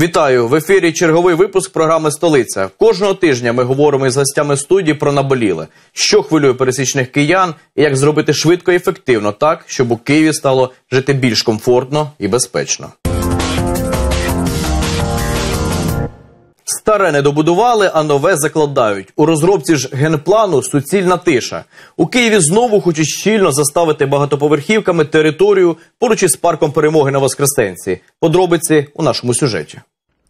Вітаю в ефірі. Черговий випуск програми Столиця. Кожного тижня ми говоримо із гостями студії про наболіле, що хвилює пересічних киян, і як зробити швидко і ефективно так, щоб у Києві стало жити більш комфортно і безпечно. Старе не добудували, а нове закладають. У розробці ж генплану суцільна тиша. У Києві знову хочуть щільно заставити багатоповерхівками територію поруч із парком перемоги на Воскресенці. Подробиці у нашому сюжеті.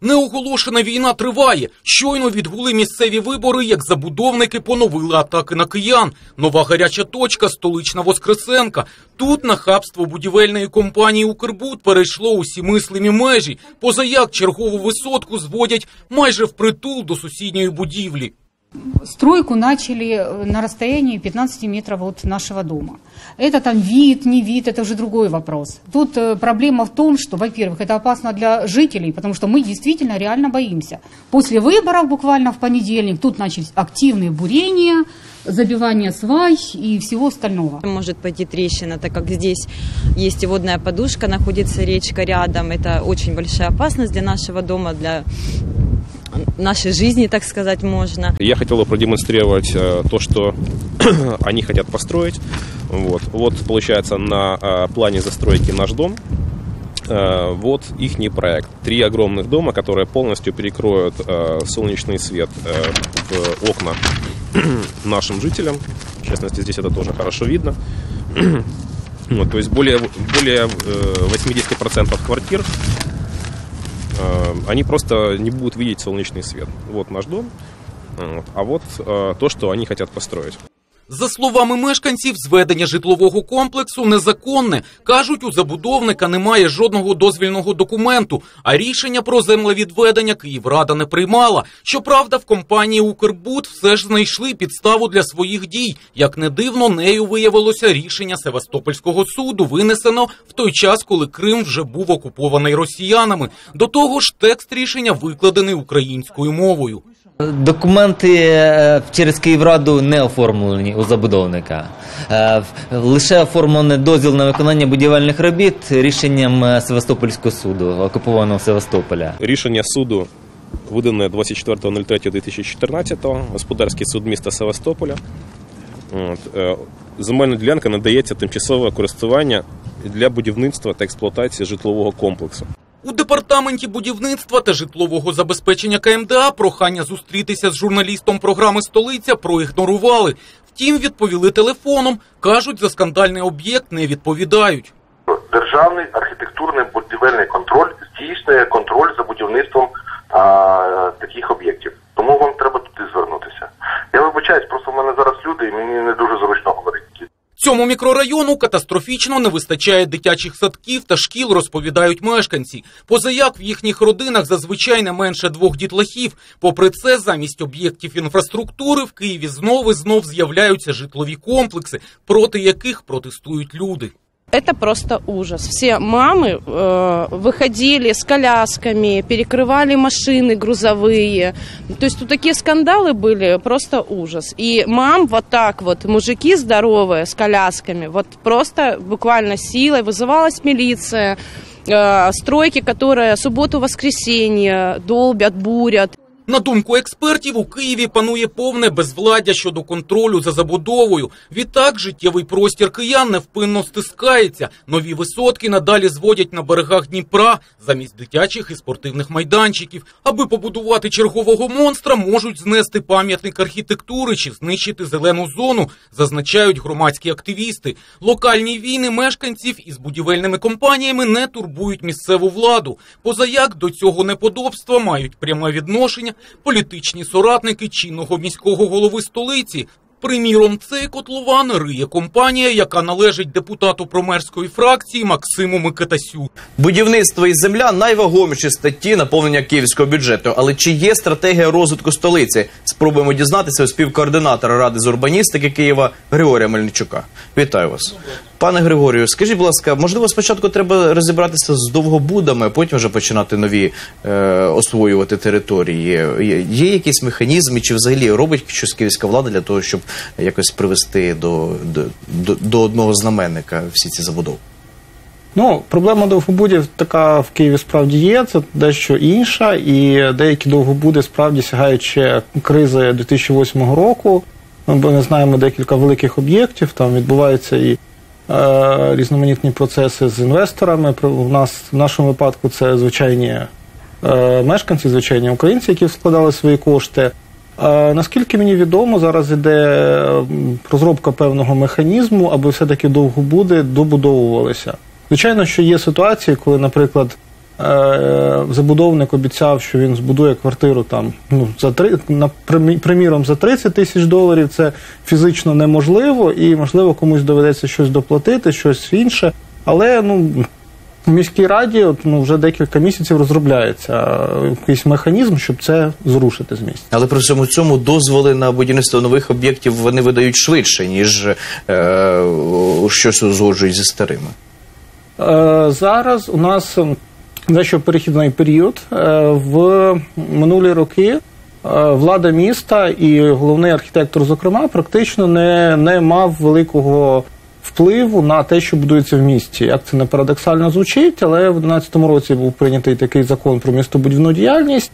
Неоголошена війна триває. Щойно відгули місцеві вибори, як забудовники поновили атаки на киян. Нова гаряча точка столична Воскресенка. Тут нахабство будівельної компанії Укрбуд перейшло усі мислимі межі. Позаяк чергову висотку зводять майже впритул до сусідньої будівлі. Стройку начали э, на расстоянии 15 метров от нашего дома. Это там вид, не вид, это уже другой вопрос. Тут э, проблема в том, что, во-первых, это опасно для жителей, потому что мы действительно реально боимся. После выборов буквально в понедельник тут начались активные бурения, забивание свай и всего остального. Может пойти трещина, так как здесь есть и водная подушка, находится речка рядом. Это очень большая опасность для нашего дома, для нашей жизни, так сказать, можно. Я хотел бы продемонстрировать э, то, что они хотят построить. Вот, вот получается на э, плане застройки наш дом. Э, вот их проект. Три огромных дома, которые полностью перекроют солнечный свет в окна нашим жителям. В частности, здесь это тоже хорошо видно. Вот, то есть более, более э, 80% квартир они просто не будут видеть солнечный свет. Вот наш дом, а вот э, то, что они хотят построить. За словами мешканців, зведення житлового комплексу незаконне. Кажуть, у забудовника немає жодного дозвільного документу, а рішення про землевідведення Київрада не приймала. Щоправда, в компанії Укрбуд все ж знайшли підставу для своїх дій. Як не дивно, нею виявилося рішення Севастопольського суду, винесено в той час, коли Крим вже був окупований росіянами. До того ж, текст рішення викладений українською мовою. Документи е, через Київраду не оформлені у забудовника. Е, Лише оформлений дозвіл на виконання будівельних робіт рішенням е, Севастопольського суду, окупованого Севастополя. Рішення суду видане 24.03.2014, господарський суд міста Севастополя. Земельна ділянка надається тимчасове користування для будівництва та експлуатації житлового комплексу. У департаменті будівництва та житлового забезпечення КМДА прохання зустрітися з журналістом програми Столиця проігнорували. Втім, відповіли телефоном. кажуть, за скандальний об'єкт не відповідають. Державний архітектурний будівельний контроль здійснює контроль за будівництвом а, таких об'єктів. Тому вам треба туди звернутися. Я вибачаюсь, просто в мене зараз люди, і мені не дуже зручно говорити. Цьому мікрорайону катастрофічно не вистачає дитячих садків та шкіл, розповідають мешканці. Позаяк в їхніх родинах зазвичай не менше двох дітлахів. Попри це, замість об'єктів інфраструктури в Києві знов і знов з'являються житлові комплекси, проти яких протестують люди. Это просто ужас. Все мамы э, выходили с колясками, перекрывали машины грузовые. То есть тут такие скандалы были, просто ужас. И мам вот так вот, мужики здоровые с колясками, вот просто буквально силой вызывалась милиция. Э, стройки, которые субботу-воскресенье долбят, бурят. На думку експертів, у Києві панує повне безвладдя щодо контролю за забудовою. Відтак життєвий простір киян невпинно стискається. Нові висотки надалі зводять на берегах Дніпра замість дитячих і спортивних майданчиків. Аби побудувати чергового монстра, можуть знести пам'ятник архітектури чи знищити зелену зону, зазначають громадські активісти. Локальні війни мешканців із будівельними компаніями не турбують місцеву владу. Позаяк до цього неподобства мають пряме відношення політичні соратники чинного міського голови столиці. Приміром, цей котлован риє компанія, яка належить депутату промерської фракції Максиму Микитасю. Будівництво і земля найвагоміші статті наповнення київського бюджету. Але чи є стратегія розвитку столиці? Спробуємо дізнатися у співкоординатора ради з урбаністики Києва Григорія Мельничука. Вітаю вас. Пане Григорію, скажіть, будь ласка, можливо, спочатку треба розібратися з довгобудами, а потім вже починати нові е, освоювати території. Є, є якісь механізми, чи взагалі робить щось київська влада для того, щоб якось привести до, до, до, одного знаменника всі ці забудови? Ну, проблема довгобудів така в Києві справді є, це дещо інша, і деякі довгобуди справді сягають ще кризи 2008 року. Ми не знаємо декілька великих об'єктів, там відбуваються і різноманітні процеси з інвесторами. У нас в нашому випадку це звичайні е, мешканці, звичайні українці, які складали свої кошти. Е, наскільки мені відомо, зараз іде розробка певного механізму, аби все-таки довго буде добудовувалися. Звичайно, що є ситуації, коли, наприклад, е, забудовник обіцяв, що він збудує квартиру там ну за три на приміром за 30 тисяч доларів. Це фізично неможливо, і можливо комусь доведеться щось доплатити, щось інше. Але ну в міській раді от, ну, вже декілька місяців розробляється е, якийсь механізм, щоб це зрушити з місця. Але при всьому цьому дозволи на будівництво нових об'єктів вони видають швидше, ніж е, щось узгоджують зі старими. Е, Зараз у нас дещо перехідний період. Е, В минулі роки е, влада міста і головний архітектор, зокрема, практично не, не мав великого впливу на те, що будується в місті. Як це не парадоксально звучить, але в 2011 році був прийнятий такий закон про містобудівну діяльність.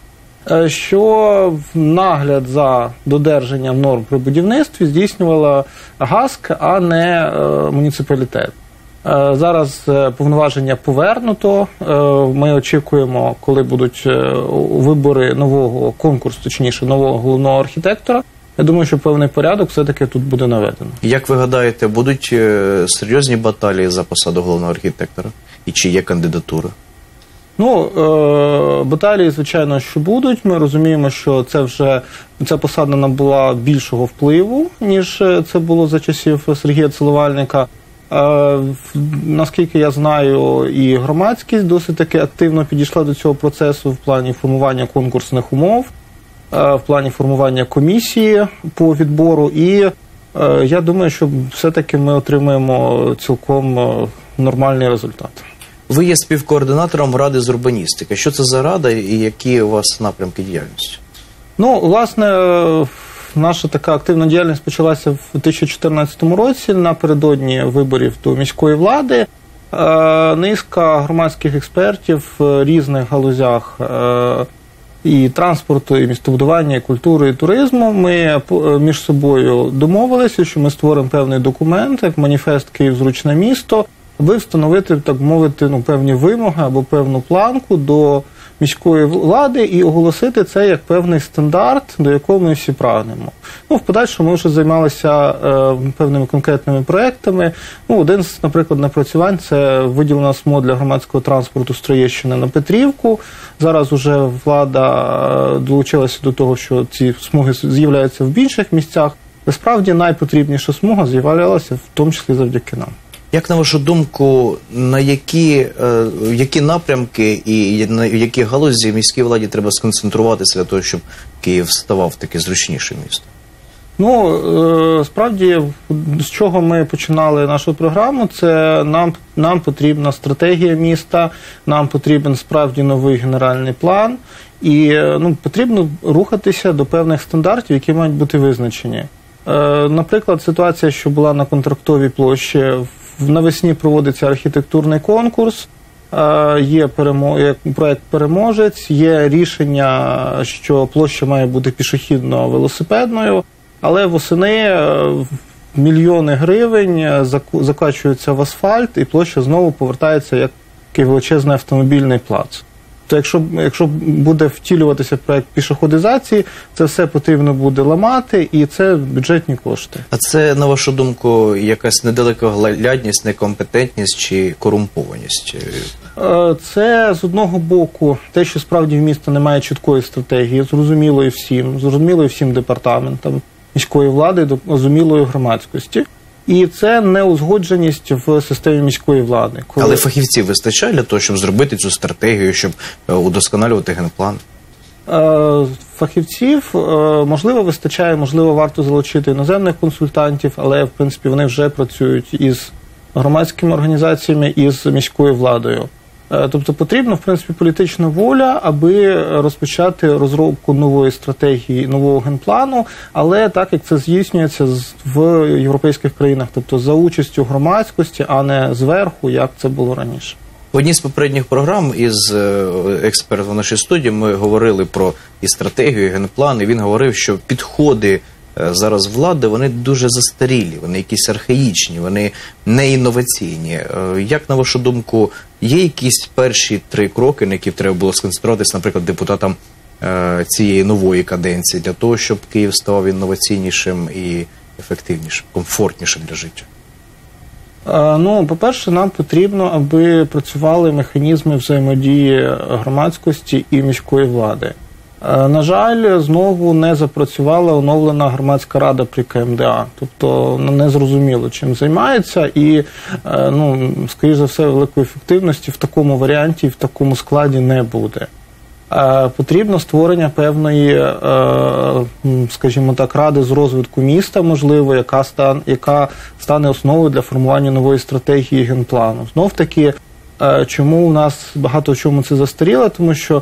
е, Що нагляд за додержанням норм при будівництві здійснювала ГАСК, а не муніципалітет. Е, Зараз е, повноваження повернуто. Е, Ми очікуємо, коли будуть вибори нового конкурсу, точніше нового головного архітектора. Я думаю, що певний порядок все-таки тут буде наведено. Як ви гадаєте, будуть серйозні баталії за посаду головного архітектора? І чи є кандидатура? Ну, баталії, звичайно, що будуть. Ми розуміємо, що це вже ця посада набула більшого впливу, ніж це було за часів Сергія Целувальника. Е, наскільки я знаю, і громадськість досить таки активно підійшла до цього процесу в плані формування конкурсних умов, е, в плані формування комісії по відбору. І е, я думаю, що все-таки ми отримаємо цілком нормальний результат. Ви є співкоординатором ради з урбаністики. Що це за рада і які у вас напрямки діяльності? Ну, власне, наша така активна діяльність почалася в 2014 році напередодні виборів до міської влади. Е, Низка громадських експертів в різних галузях е, і транспорту, і містобудування, і культури, і туризму. Ми е, між собою домовилися, що ми створимо певний документ, як маніфест Київ зручне місто, аби встановити, так мовити, ну, певні вимоги або певну планку до міської влади і оголосити це як певний стандарт, до якого ми всі прагнемо. Ну, в подальшому ми вже займалися е, певними конкретними проектами. Ну, один з, наприклад, напрацювань це виділена СМО для громадського транспорту з Троєщини на Петрівку. Зараз уже влада е, долучилася до того, що ці смуги з'являються в інших місцях. Насправді найпотрібніша смуга з'являлася в тому числі завдяки нам. Як на вашу думку, на які, е, які напрямки і на які галузі міській владі треба сконцентруватися для того, щоб Київ ставав таке зручніше місто? Ну е, справді, з чого ми починали нашу програму, це нам, нам потрібна стратегія міста, нам потрібен справді новий генеральний план, і е, ну, потрібно рухатися до певних стандартів, які мають бути визначені. Е, Наприклад, ситуація, що була на контрактовій площі, в- навесні проводиться архітектурний конкурс. Е, Є проект переможець, є рішення, що площа має бути пішохідно-велосипедною, але восени е, мільйони гривень е, закачуються в асфальт, і площа знову повертається як величезний автомобільний плац. То якщо, якщо буде втілюватися проект пішоходизації, це все потрібно буде ламати, і це бюджетні кошти. А це, на вашу думку, якась недалекоглядність, некомпетентність чи корумпованість? Е, Це з одного боку те, що справді в місто немає чіткої стратегії, зрозумілої всім, зрозумілої всім департаментам міської влади, зрозумілої громадськості. І це неузгодженість в системі міської влади. Коли... Але фахівців вистачає для того, щоб зробити цю стратегію, щоб е, удосконалювати генплан? Е, Фахівців е, можливо вистачає, можливо, варто залучити іноземних консультантів, але в принципі вони вже працюють із громадськими організаціями і з міською владою. Е, Тобто потрібна в принципі політична воля, аби розпочати розробку нової стратегії, нового генплану, але так як це здійснюється в європейських країнах, тобто за участю громадськості, а не зверху, як це було раніше. В одній з попередніх програм із е, експертом нашої студії ми говорили про і стратегію, і генплан, і він говорив, що підходи зараз влади вони дуже застарілі, вони якісь архаїчні, вони не інноваційні. Е, Як на вашу думку, є якісь перші три кроки, на які треба було сконцентруватися, наприклад, депутатам е, цієї нової каденції, для того, щоб Київ став інноваційнішим і ефективнішим, комфортнішим для життя? Е, Ну, по-перше, нам потрібно, аби працювали механізми взаємодії громадськості і міської влади. Е, На жаль, знову не запрацювала оновлена громадська рада при КМДА, тобто ну, не зрозуміло, чим займається, і е, ну, скоріш за все, великої ефективності в такому варіанті, в такому складі не буде. Е, Потрібно створення певної, скажімо так, ради з розвитку міста, можливо, яка стане, яка стане основою для формування нової стратегії генплану. Знов таки, чому у нас багато в чому це застаріло, тому що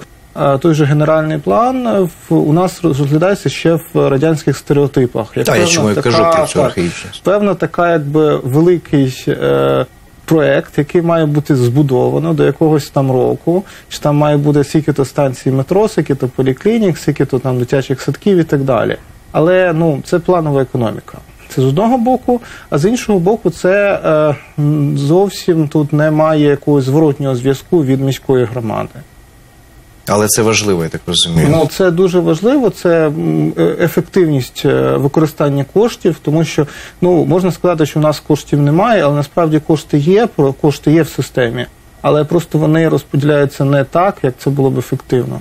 той же генеральний план е, у нас розглядається ще в радянських стереотипах. Як Так, я чому така- кажу про цю архаїчність. певна така, якби великий е, проект, який має бути збудовано до якогось там року, що там має бути скільки-то станцій метро, скільки-то поліклінік, скільки-то там дитячих садків і так далі. Але ну це планова економіка. Це з одного боку, а з іншого боку, це е, зовсім тут немає якогось зворотнього зв'язку від міської громади. Але це важливо, я так розумію. Ну, це дуже важливо, це е, ефективність е, використання коштів, тому що ну можна сказати, що в нас коштів немає, але насправді кошти є, про- кошти є в системі, але просто вони розподіляються не так, як це було б ефективно.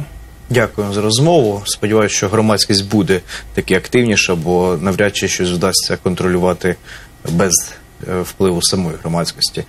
Дякую за розмову. Сподіваюся, що громадськість буде таки активніша, бо навряд чи щось вдасться контролювати без е, впливу самої громадськості.